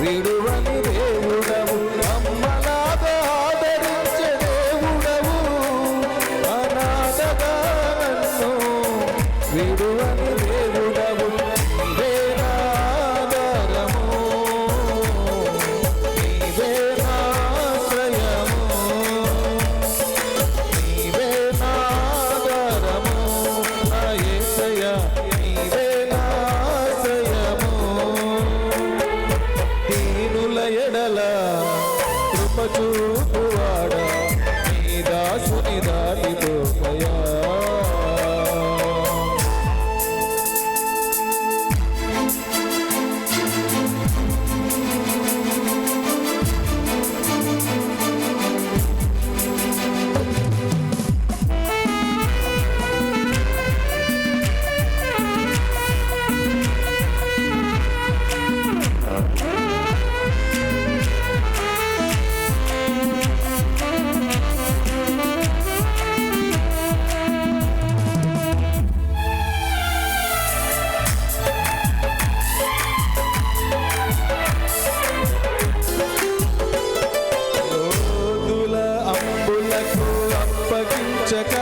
విడువని దేవుడవు నమ్మలాద ఆదరించే దేవుడవు అనాథగా విడువని అప్పగించక